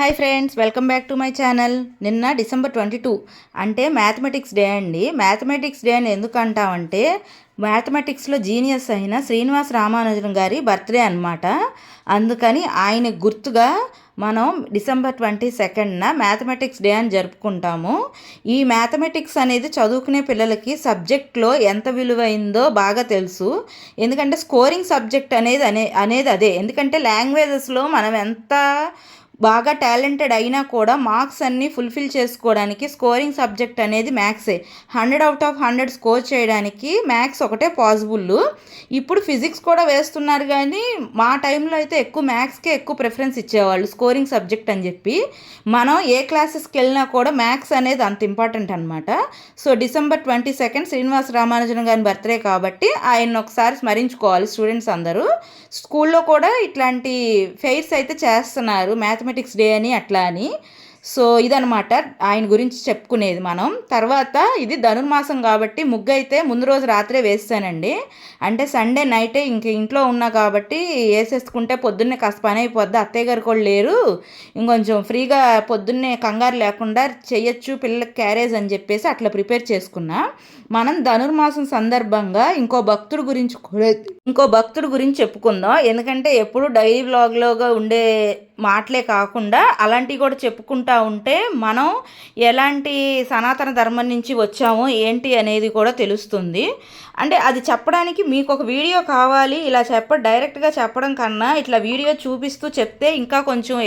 Hi friends welcome back to my channel నిన్న December twenty two. అంటే mathematics day అండి. Mathematics day అని ఎందుకు అంటామంటే మ్యాథమెటిక్స్లో జీనియస్ అయిన శ్రీనివాస్ రామానుజన్ గారి బర్త్డే అనమాట అందుకని ఆయన గుర్తుగా మనం డిసెంబర్ ట్వంటీ సెకండ్న మ్యాథమెటిక్స్ డే అని జరుపుకుంటాము. ఈ మ్యాథమెటిక్స్ అనేది చదువుకునే పిల్లలకి సబ్జెక్ట్లో ఎంత విలువైందో బాగా తెలుసు. ఎందుకంటే స్కోరింగ్ సబ్జెక్ట్ అనేది అనే అనేది అదే. ఎందుకంటే లాంగ్వేజెస్లో మనం ఎంత బాగా టాలెంటెడ్ అయినా కూడా మార్క్స్ అన్నీ ఫుల్ఫిల్ చేసుకోవడానికి స్కోరింగ్ సబ్జెక్ట్ అనేది మ్యాథ్సే. Hundred out of hundred score చేయడానికి మ్యాథ్స్ ఒకటే పాసిబుల్ ఇప్పుడు ఫిజిక్స్ కూడా వేస్తున్నారు కానీ మా టైంలో అయితే ఎక్కువ మ్యాథ్స్కే ఎక్కువ ప్రిఫరెన్స్ ఇచ్చేవాళ్ళు స్కోరింగ్ సబ్జెక్ట్ అని చెప్పి. మనం ఏ క్లాసెస్కి వెళ్ళినా కూడా మ్యాథ్స్ అనేది అంత ఇంపార్టెంట్ అనమాట so December twenty second Srinivasa Ramanujan గారి బర్త్డే కాబట్టి ఆయన ఒకసారి స్మరించుకోవాలి స్టూడెంట్స్ అందరూ. స్కూల్లో కూడా ఇట్లాంటి ఫెయిర్స్ అయితే చేస్తున్నారు. మ్యాథమెటిక్స్ డే అని అట్లా అని. సో ఇదనమాట ఆయన గురించి చెప్పుకునేది మనం. తర్వాత ఇది ధనుర్మాసం కాబట్టి ముగ్గు అయితే ముందు రోజు రాత్రే వేస్తానండి. అంటే సండే నైటే ఇంక ఇంట్లో ఉన్నా కాబట్టి వేసేసుకుంటే పొద్దున్నే కాస్త పని అయిపోద్ది. అత్తయ్య గారు కూడా లేరు. ఇంకొంచెం ఫ్రీగా పొద్దున్నే కంగారు లేకుండా చెయ్యొచ్చు పిల్లలకి క్యారేజ్ అని చెప్పేసి అట్లా ప్రిపేర్ చేసుకున్నా. మనం ధనుర్మాసం సందర్భంగా ఇంకో భక్తుడు గురించి ఇంకో భక్తుడు గురించి చెప్పుకుందాం. ఎందుకంటే ఎప్పుడు డైలీ వ్లాగ్లోగా ఉండే మాటలే కాకుండా అలాంటివి కూడా చెప్పుకుంటా ఉంటే మనం ఎలాంటి సనాతన ధర్మం నుంచి వచ్చాము ఏంటి అనేది కూడా తెలుస్తుంది. అంటే అది చెప్పడానికి మీకు ఒక వీడియో కావాలి ఇలా చెప్ప డైరెక్ట్గా చెప్పడం కన్నా ఇట్లా వీడియో చూపిస్తూ చెప్తే ఇంకా కొంచెం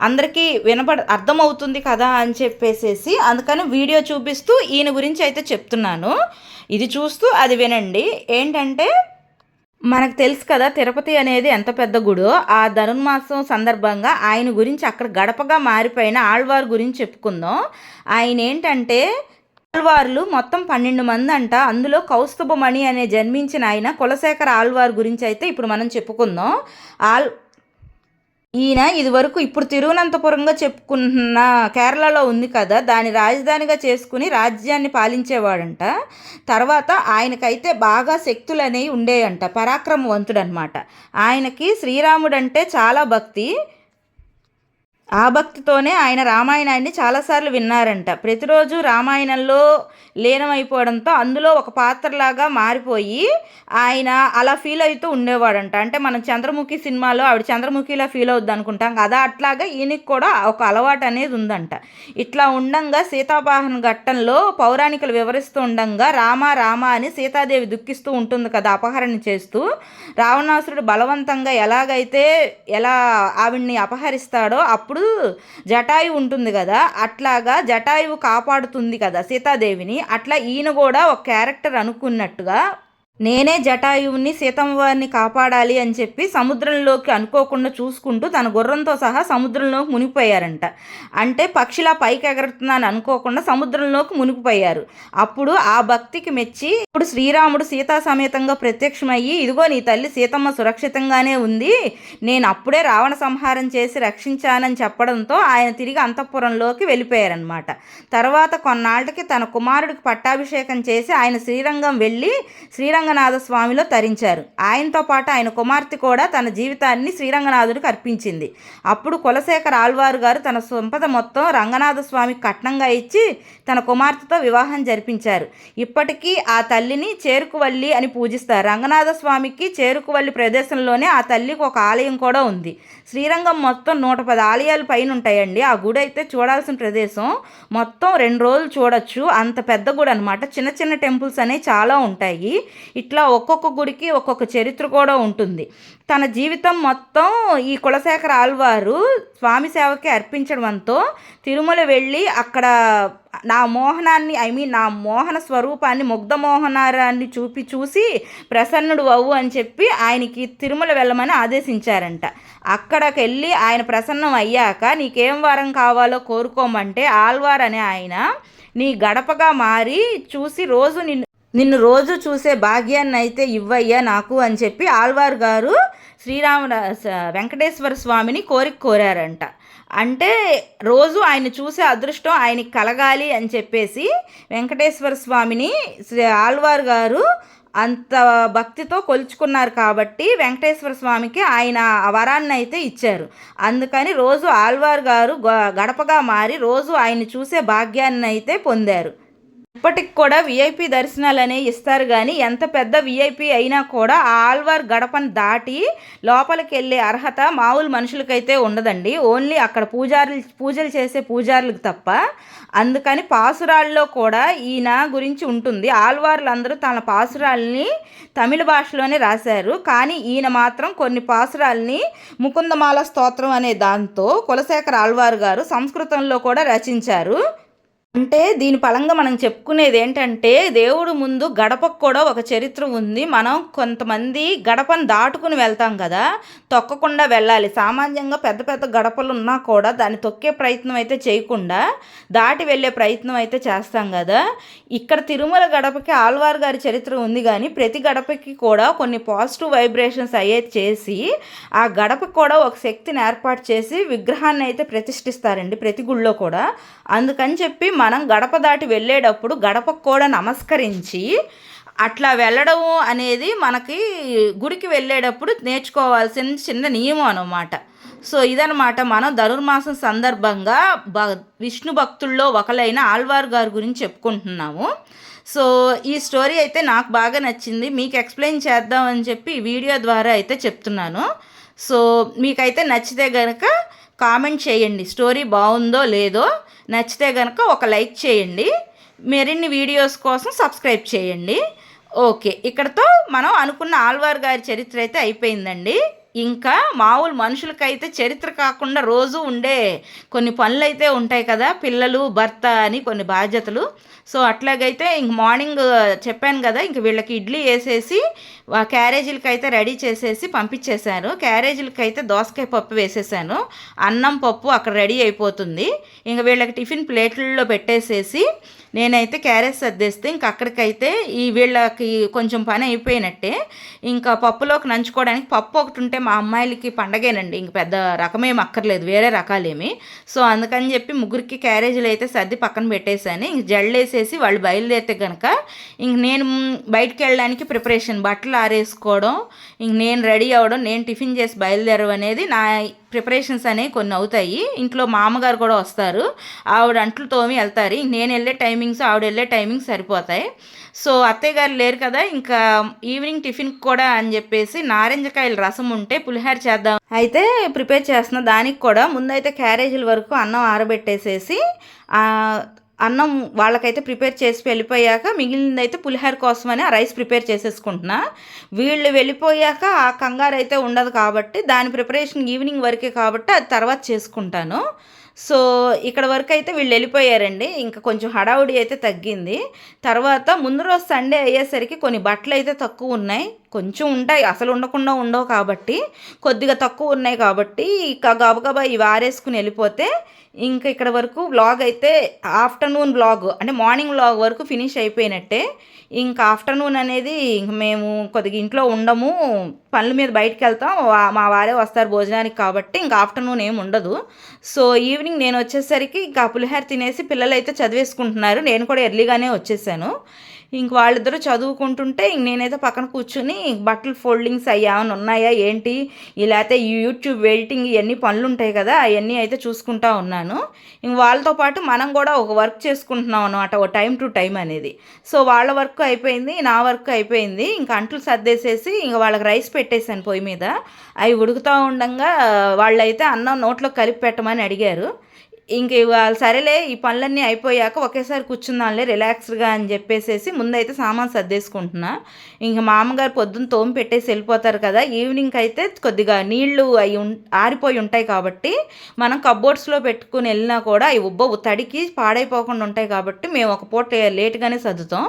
అందరికీ వినపడ అర్థమవుతుంది కదా అని చెప్పేసేసి అందుకని వీడియో చూపిస్తూ ఈయన గురించి అయితే చెప్తున్నాను. ఇది చూస్తూ అది వినండి. ఏంటంటే మనకు తెలుసు కదా తిరుపతి అనేది ఎంత పెద్ద గుడో ఆ ధనుర్మాసం సందర్భంగా ఆయన గురించి అక్కడ గడపగా మారిపోయిన ఆళ్వార్ గురించి చెప్పుకుందాం. ఆయన ఏంటంటే ఆళ్వార్లు మొత్తం పన్నెండు మంది అంట. అందులో కౌస్తుభమణి అనే జన్మించిన ఆయన కులశేఖర ఆళ్వార్ గురించి అయితే ఇప్పుడు మనం చెప్పుకుందాం. ఆల్ ఈయన ఇదివరకు ఇప్పుడు తిరువనంతపురంగా చెప్పుకున్న కేరళలో ఉంది కదా దాని రాజధానిగా చేసుకుని రాజ్యాన్ని పాలించేవాడంట. తర్వాత ఆయనకైతే బాగా శక్తులు అనేవి ఉండేయంట పరాక్రమవంతుడు అనమాట ఆయనకి శ్రీరాముడంటే చాలా భక్తి. ఆ భక్తితోనే ఆయన రామాయణాన్ని చాలాసార్లు విన్నారంట. ప్రతిరోజు రామాయణంలో లీనమైపోవడంతో అందులో ఒక పాత్రలాగా మారిపోయి ఆయన అలా ఫీల్ అవుతూ ఉండేవాడంట. అంటే మనం చంద్రముఖి సినిమాలో ఆవిడ చంద్రముఖిలా ఫీల్ అవుద్ది అనుకుంటాం కదా అట్లాగా ఈయనకి కూడా ఒక అలవాటు అనేది ఉందంట. ఇట్లా ఉండంగా సీతాపాహన ఘట్టంలో పౌరాణికలు వివరిస్తూ ఉండంగా రామ రామ అని సీతాదేవి దుఃఖిస్తూ ఉంటుంది కదా అపహరణ చేస్తూ. రావణాసురుడు బలవంతంగా ఎలాగైతే ఎలా ఆవిడ్ని అపహరిస్తాడో అప్పుడు అప్పుడు జటాయు ఉంటుంది కదా అట్లాగా జటాయువు కాపాడుతుంది కదా సీతాదేవిని అట్లా ఈయన కూడా ఒక క్యారెక్టర్ అనుకున్నట్టుగా నేనే జటాయువుని సీతమ్మవారిని కాపాడాలి అని చెప్పి సముద్రంలోకి అనుకోకుండా చూసుకుంటూ తన గుర్రంతో సహా సముద్రంలోకి మునిగిపోయారంట. అంటే పక్షిలా పైకి ఎగరుతుందని అనుకోకుండా సముద్రంలోకి మునిగిపోయారు. అప్పుడు ఆ భక్తికి మెచ్చి ఇప్పుడు శ్రీరాముడు సీతా సమేతంగా ప్రత్యక్షమయ్యి ఇదిగో నీ తల్లి సీతమ్మ సురక్షితంగానే ఉంది. నేను అప్పుడే రావణ సంహారం చేసి రక్షించానని చెప్పడంతో ఆయన తిరిగి అంతఃపురంలోకి వెళ్ళిపోయారనమాట తర్వాత కొన్నాళ్ళకి తన కుమారుడికి పట్టాభిషేకం చేసి ఆయన శ్రీరంగం వెళ్ళి శ్రీరంగం శ్రీరంగనాథ స్వామిలో తరించారు. ఆయనతో పాటు ఆయన కుమార్తె కూడా తన జీవితాన్ని శ్రీరంగనాథుడికి అర్పించింది. అప్పుడు కులశేఖర్ ఆళ్వారు గారు తన సంపద మొత్తం రంగనాథ స్వామికి కట్నంగా ఇచ్చి తన కుమార్తెతో వివాహం జరిపించారు. ఇప్పటికీ ఆ తల్లిని చేరుకువల్లి అని పూజిస్తారు. రంగనాథ స్వామికి చేరుకువల్లి ప్రదేశంలోనే ఆ తల్లికి ఒక ఆలయం కూడా ఉంది. శ్రీరంగం మొత్తం నూట పది ఆలయాలు పైన ఉంటాయండి. ఆ గుడి అయితే చూడాల్సిన ప్రదేశం. మొత్తం రెండు రోజులు చూడొచ్చు. అంత పెద్ద గుడి అనమాట చిన్న చిన్న టెంపుల్స్ అనేవి చాలా ఉంటాయి. ఇట్లా ఒక్కొక్క గుడికి ఒక్కొక్క చరిత్ర కూడా ఉంటుంది. తన జీవితం మొత్తం ఈ కులశేఖర ఆల్వారు స్వామి సేవకి అర్పించడంతో తిరుమల వెళ్ళి అక్కడ నా మోహనాన్ని ఐ మీన్ నా మోహన స్వరూపాన్ని ముగ్ధ మోహనారాన్ని చూపి చూసి ప్రసన్నుడు అవ్వు అని చెప్పి ఆయనకి తిరుమల వెళ్ళమని ఆదేశించారంట. అక్కడికి వెళ్ళి ఆయన ప్రసన్నం అయ్యాక నీకేం వరం కావాలో కోరుకోమంటే ఆల్వార్ అనే ఆయన నీ గడపగా మారి చూసి రోజు నిన్ను నిన్ను రోజు చూసే భాగ్యాన్ని అయితే ఇవ్వయ్యా నాకు అని చెప్పి ఆల్వార్ గారు శ్రీరామ వెంకటేశ్వర స్వామిని కోరిక కోరారంట. అంటే రోజు ఆయన చూసే అదృష్టం ఆయనకి కలగాలి అని చెప్పేసి వెంకటేశ్వర స్వామిని ఆల్వార్ గారు అంత భక్తితో కొలుచుకున్నారు కాబట్టి వెంకటేశ్వర స్వామికి ఆయన వరాన్ని అయితే ఇచ్చారు. అందుకని రోజు ఆల్వార్ గారు గ- గడపగా మారి రోజు ఆయన చూసే భాగ్యాన్ని అయితే పొందారు. ఇప్పటికి కూడా విఐపి దర్శనాలు అనే ఇస్తారు కానీ ఎంత పెద్ద విఐపి అయినా కూడా ఆల్వార్ గడపను దాటి లోపలికి వెళ్ళే అర్హత మామూలు మనుషులకైతే ఉండదండి. ఓన్లీ అక్కడ పూజారులు పూజలు చేసే పూజారులకు తప్ప అందుకని పాసురాల్లో కూడా ఈయన గురించి ఉంటుంది. ఆల్వార్లు అందరూ తన పాసురాల్ని తమిళ భాషలోనే రాశారు. కానీ ఈయన మాత్రం కొన్ని పాసురాల్ని ముకుందమాల స్తోత్రం అనే దాంతో కులశేఖర ఆల్వార్ గారు సంస్కృతంలో కూడా రచించారు. అంటే దీని పలంగా మనం చెప్పుకునేది ఏంటంటే దేవుడు ముందు గడపకు కూడా ఒక చరిత్ర ఉంది. మనం కొంతమంది గడపను దాటుకుని వెళ్తాం కదా తొక్కకుండా వెళ్ళాలి. సామాన్యంగా పెద్ద పెద్ద గడపలు ఉన్నా కూడా దాన్ని తొక్కే ప్రయత్నం అయితే చేయకుండా దాటి వెళ్ళే ప్రయత్నం అయితే చేస్తాం కదా. ఇక్కడ తిరుమల గడపకి ఆల్వార్ గారి చరిత్ర ఉంది కానీ ప్రతి గడపకి కూడా కొన్ని పాజిటివ్ వైబ్రేషన్స్ అయ్యే చేసి ఆ గడపకు కూడా ఒక శక్తిని ఏర్పాటు చేసి విగ్రహాన్ని అయితే ప్రతిష్ఠిస్తారండి ప్రతి గుళ్ళో కూడా. అందుకని చెప్పి మనం గడప దాటి వెళ్ళేటప్పుడు గడపకు కూడా నమస్కరించి అట్లా వెళ్ళడం అనేది మనకి గుడికి వెళ్ళేటప్పుడు నేర్చుకోవాల్సిన చిన్న నియమం అనమాట సో ఇదనమాట మనం ధనుర్మాసం సందర్భంగా భ విష్ణు భక్తుల్లో ఒకలైన ఆల్వార్ గారి గురించి చెప్పుకుంటున్నాము. సో ఈ స్టోరీ అయితే నాకు బాగా నచ్చింది. మీకు ఎక్స్ప్లెయిన్ చేద్దామని చెప్పి ఈ వీడియో ద్వారా అయితే చెప్తున్నాను. సో మీకైతే నచ్చితే కనుక కామెంట్ చేయండి. స్టోరీ బాగుందో లేదో నచ్చితే కనుక ఒక లైక్ చేయండి. మరిన్ని వీడియోస్ కోసం సబ్స్క్రైబ్ చేయండి. ఓకే ఇక్కడతో మనం అనుకున్న ఆల్వార్ గారి చరిత్ర అయితే అయిపోయిందండి. ఇంకా మామూలు మనుషులకైతే చరిత్ర కాకుండా రోజు ఉండే కొన్ని పనులు అయితే ఉంటాయి కదా పిల్లలు భర్త అని కొన్ని బాధ్యతలు. సో అట్లాగైతే ఇంక మార్నింగ్ చెప్పాను కదా ఇంక వీళ్ళకి ఇడ్లీ వేసేసి క్యారేజీలకి అయితే రెడీ చేసేసి పంపించేశాను. క్యారేజీలకి అయితే దోసకాయ పప్పు వేసేసాను అన్నం పప్పు అక్కడ రెడీ అయిపోతుంది. ఇంక వీళ్ళకి టిఫిన్ ప్లేట్లలో పెట్టేసేసి నేనైతే క్యారేజ్ సర్దేస్తే ఇంక అక్కడికైతే ఈ వీళ్ళకి కొంచెం పని అయిపోయినట్టే. ఇంకా పప్పులోకి నంచుకోవడానికి పప్పు ఒకటి ఉంటే మా అమ్మాయిలకి పండగేనండి. ఇంక పెద్ద రకమేం అక్కర్లేదు. వేరే రకాలేమి. సో అందుకని చెప్పి ముగ్గురికి క్యారేజీలు అయితే సర్ది పక్కన పెట్టేశాను. ఇంక జల్లేసేసి వాళ్ళు బయలుదేరితే కనుక ఇంక నేను బయటికి వెళ్ళడానికి ప్రిపరేషన్ బట్టలు ఆరేసుకోవడం ఇంక నేను రెడీ అవ్వడం నేను టిఫిన్ చేసి బయలుదేరడం అనేది నా ప్రిపరేషన్స్ అనేవి కొన్ని అవుతాయి. ఇంట్లో మామగారు కూడా వస్తారు. ఆవిడ అంట్లు తోమి వెళ్తారు. నేను వెళ్ళే టైమింగ్స్ ఆవిడ వెళ్ళే టైమింగ్స్ సరిపోతాయి. సో అత్తయ్య గారు లేరు కదా ఇంకా ఈవినింగ్ టిఫిన్ కూడా అని చెప్పేసి నారింజకాయల రసం ఉంటే పులిహార చేద్దాం. అయితే ప్రిపేర్ చేస్తున్న దానికి కూడా ముందైతే క్యారేజీల వరకు అన్నం ఆరబెట్టేసేసి అన్నం వాళ్ళకైతే ప్రిపేర్ చేసి వెళ్ళిపోయాక మిగిలిందైతే పులిహోర కోసమని ఆ రైస్ ప్రిపేర్ చేసేసుకుంటున్నా. వీళ్ళు వెళ్ళిపోయాక ఆ కంగారు అయితే ఉండదు కాబట్టి దాని ప్రిపరేషన్ ఈవినింగ్ వరకే కాబట్టి అది తర్వాత చేసుకుంటాను. సో ఇక్కడ వరకు అయితే వీళ్ళు వెళ్ళిపోయారండి. ఇంకా కొంచెం హడావుడి అయితే తగ్గింది. తర్వాత ముందు రోజు సండే అయ్యేసరికి కొన్ని బట్టలు అయితే తక్కువ ఉన్నాయి. కొంచెం ఉంటాయి అసలు ఉండకుండా ఉండవు కాబట్టి కొద్దిగా తక్కువ ఉన్నాయి కాబట్టి ఇక గబగబా ఇవి ఆరేసుకుని వెళ్ళిపోతే ఇంకా ఇక్కడ వరకు వ్లాగ్ అయితే ఆఫ్టర్నూన్ వ్లాగ్ అంటే మార్నింగ్ వ్లాగ్ వరకు ఫినిష్ అయిపోయినట్టే ఇంకా ఆఫ్టర్నూన్ అనేది ఇంక మేము కొద్దిగా ఇంట్లో ఉండము పనుల మీద బయటకు వెళ్తాం మా వారే వస్తారు భోజనానికి కాబట్టి ఇంకా ఆఫ్టర్నూన్ ఏమి ఉండదు. సో ఈవినింగ్ నేను వచ్చేసరికి ఇంకా పులిహోర తినేసి పిల్లలు అయితే చదివేసుకుంటున్నారు నేను కూడా ఎర్లీగానే వచ్చేసాను. ఇంక వాళ్ళిద్దరూ చదువుకుంటుంటే ఇంక నేనైతే పక్కన కూర్చుని బట్టలు ఫోల్డింగ్స్ అవి ఏమైనా ఉన్నాయా ఏంటి? ఇలా అయితే యూట్యూబ్ ఎడిటింగ్ ఇవన్నీ పనులు ఉంటాయి కదా అవన్నీ అయితే చూసుకుంటా ఉన్నాను. ఇంక వాళ్ళతో పాటు మనం కూడా ఒక వర్క్ చేసుకుంటున్నాం అనమాట ఒక టైం టు టైం అనేది. సో వాళ్ళ వర్క్ అయిపోయింది నా వర్క్ అయిపోయింది. ఇంక అంట్లు సర్దేసేసి ఇంక వాళ్ళకి రైస్ పెట్టేశాను పొయ్యి మీద. అవి ఉడుకుతూ ఉండగా వాళ్ళైతే అన్నం నోట్లో కలిపి పెట్టమని అడిగారు. ఇంక ఇవాళ సరేలే ఈ పనులన్నీ అయిపోయాక ఒకేసారి కూర్చుందాంలే రిలాక్స్డ్గా అని చెప్పేసేసి ముందైతే సామాన్ సర్దేసుకుంటున్నా. ఇంక మామగారు పొద్దున్న తోమి పెట్టేసి వెళ్ళిపోతారు కదా ఈవినింగ్ అయితే కొద్దిగా నీళ్ళు అవి ఆరిపోయి ఉంటాయి కాబట్టి మనం కబోర్డ్స్లో పెట్టుకుని వెళ్ళినా కూడా అవి ఉబ్బ తడికి పాడైపోకుండా ఉంటాయి కాబట్టి మేము ఒక పూట లేట్గానే సర్దుతాం.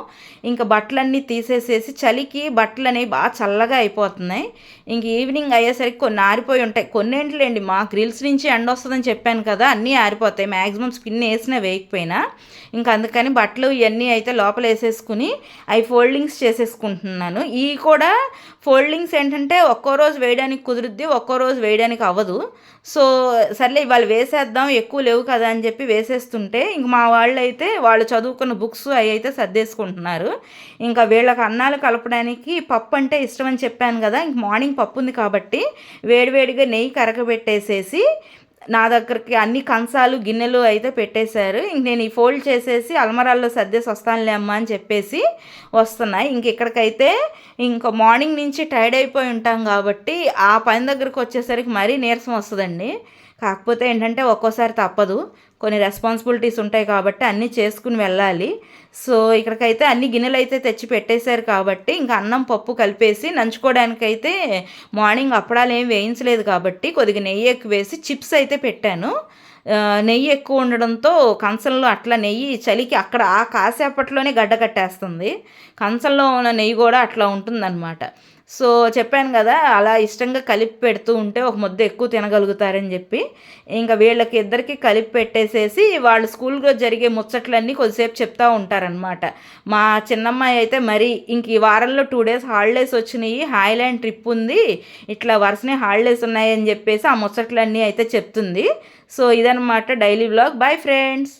ఇంకా బట్టలన్నీ తీసేసేసి చలికి బట్టలు అనేవి బాగా చల్లగా అయిపోతున్నాయి. ఇంక ఈవినింగ్ అయ్యేసరికి కొన్ని ఆరిపోయి ఉంటాయి. కొన్నేంట్లేండి మా గ్రిల్స్ నుంచి ఎండ వస్తుందని చెప్పాను కదా అన్నీ ఆరిపోతాయి అయిపోతాయి మ్యాక్సిమం స్కిన్ వేసినా వేయకపోయినా. ఇంకా అందుకని బట్టలు ఇవన్నీ అయితే లోపల వేసేసుకుని అవి ఫోల్డింగ్స్ చేసేసుకుంటున్నాను. ఈ కూడా ఫోల్డింగ్స్ ఏంటంటే ఒక్కో రోజు వేయడానికి కుదురుద్ది ఒక్కో రోజు వేయడానికి అవ్వదు. సో సర్లే ఇవాళ వేసేద్దాం ఎక్కువ లేవు కదా అని చెప్పి వేసేస్తుంటే ఇంక మా వాళ్ళు అయితే వాళ్ళు చదువుకున్న బుక్స్ అవి అయితే సర్దేసుకుంటున్నారు. ఇంకా వీళ్ళకి అన్నాలు కలపడానికి పప్పు అంటే ఇష్టం అని చెప్పాను కదా ఇంక మార్నింగ్ పప్పు ఉంది కాబట్టి వేడివేడిగా నెయ్యి కరగబెట్టేసేసి నా దగ్గరికి అన్ని కంచాలు గిన్నెలు అయితే పెట్టేశారు. ఇంక నేను ఈ ఫోల్డ్ చేసేసి అల్మరాల్లో సర్దేసి వస్తానులే అమ్మ అని చెప్పేసి వస్తున్నాయి ఇంక ఇక్కడికైతే ఇంకా మార్నింగ్ నుంచి టైర్డ్ అయిపోయి ఉంటాం కాబట్టి ఆ పని దగ్గరకు వచ్చేసరికి మరీ నీరసం వస్తుందండి. కాకపోతే ఏంటంటే ఒక్కోసారి తప్పదు. కొన్ని రెస్పాన్సిబిలిటీస్ ఉంటాయి కాబట్టి అన్నీ చేసుకుని వెళ్ళాలి. సో ఇక్కడికైతే అన్ని గిన్నెలు అయితే తెచ్చి పెట్టేశారు కాబట్టి ఇంకా అన్నం పప్పు కలిపేసి నంచుకోవడానికైతే మార్నింగ్ అప్పడాలు ఏం వేయించలేదు కాబట్టి కొద్దిగా నెయ్యి ఎక్కువ వేసి చిప్స్ అయితే పెట్టాను. నెయ్యి ఎక్కువ ఉండడంతో కంచంలో అట్లా నెయ్యి చలికి అక్కడ ఆ కాసేపట్లోనే గడ్డ కట్టేస్తుంది. కంచంలో ఉన్న నెయ్యి కూడా అట్లా ఉంటుందన్నమాట. సో చెప్పాను కదా అలా ఇష్టంగా కలిపి పెడుతూ ఉంటే ఒక ముద్ద ఎక్కువ తినగలుగుతారని చెప్పి. ఇంకా వీళ్ళకి ఇద్దరికి కలిపి పెట్టేసేసి వాళ్ళు స్కూల్లో జరిగే ముచ్చట్లన్నీ కొద్దిసేపు చెప్తూ ఉంటారనమాట మా చిన్నమ్మాయి అయితే మరి ఇంక ఈ వారంలో టూ డేస్ హాలిడేస్ వచ్చినాయి హాయిలాండ్ ట్రిప్ ఉంది ఇట్లా వరుసనే హాలిడేస్ ఉన్నాయని చెప్పేసి ఆ ముచ్చట్లన్నీ అయితే చెప్తుంది. సో ఇదనమాట డైలీ బ్లాగ్ బాయ్ ఫ్రెండ్స్!